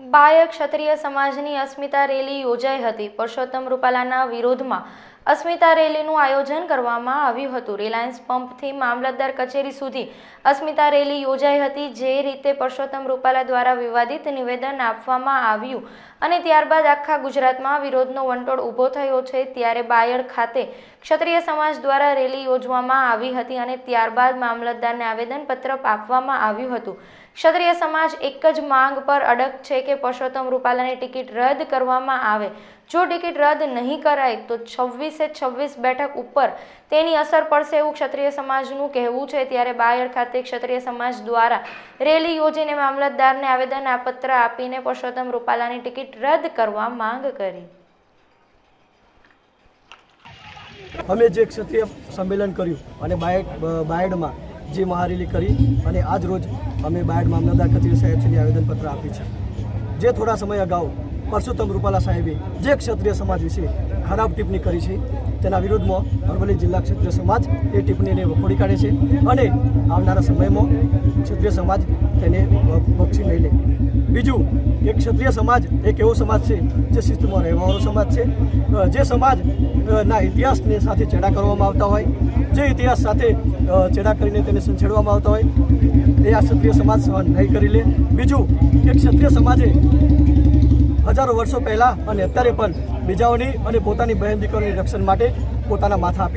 By ક્ષત્રિય સમાજની અસ્મિતા rally યોજાઈ હતી. પરસોત્તમ રૂપાલાના વિરોધમાં અસ્મિતા રેલીનું આયોજન કરવામાં આવ્યું હતું. રિલાયન્સ પંપથી મામલતદાર કચેરી સુધી અસ્મિતા રેલી યોજાઈ હતી, જે રીતે પરસોત્તમ રૂપાલા દ્વારા વિવાદિત નિવેદન આપવામાં આવ્યું અને ત્યારબાદ આખા ગુજરાતમાં વિરોધનો વંટોળ ઊભો થયો છે. ત્યારે બાયડ ખાતે ક્ષત્રિય સમાજ દ્વારા રેલી યોજવામાં આવી હતી અને ત્યારબાદ મામલતદારને આવેદનપત્ર આપવામાં આવ્યું હતું. ક્ષત્રિય સમાજ એક જ માંગ પર અડગ છે કે પરસોત્તમ રૂપાલાની ટિકિટ રદ કરવામાં આવે. જો ટિકિટ રદ નહીં કરાય, તો છવ્વીસે છવ્વીસ બેઠક ઉપર તેની અસર પડશે એવું ક્ષત્રિય સમાજનું કહેવું છે. ત્યારે બાયડ ખાતે ક્ષત્રિય સમાજ દ્વારા રેલી યોજીને મામલતદારને આવેદન આપત્ર આપીને પુરુષોત્તમ રૂપાલાની ટિકિટ રદ કરવા માંગ કરી. અમે જે ક્ષત્રિય સંમેલન કર્યું અને બાયડ, બાયડમાં જે મહારેલી કરી અને આજ રોજ અમે બાયડ મામલતદાર કચેરી સાહેબ આવેદનપત્ર આપી છે. જે થોડા સમય અગાઉ પરસોત્તમ રૂપાલા સાહેબે જે ક્ષત્રિય સમાજ વિશે ખરાબ ટિપ્પણી કરી છે. તેના વિરુદ્ધમાં અરવલ્લી જિલ્લા ક્ષત્રિય સમાજ એ ટિપ્પણીને વખોડી કાઢે છે અને આવનારા સમયમાં ક્ષત્રિય સમાજ તેને બક્ષી નહીં લે. બીજું, કે ક્ષત્રિય સમાજ એક એવો સમાજ છે જે શિસ્તમાં રહેવાવાળો સમાજ છે. જે સમાજ ના ઇતિહાસને સાથે ચેડા કરવામાં આવતા હોય, જે ઇતિહાસ સાથે ચેડા કરીને તેને સંછેડવામાં આવતા હોય, એ આ ક્ષત્રિય સમાજ સહન નહીં કરી લે. બીજું, કે ક્ષત્રિય સમાજે હજારો વર્ષો પહેલાં અને અત્યારે પણ બીજાઓની અને પોતાની બહેન દીકરીઓની રક્ષણ માટે પોતાના માથા આપી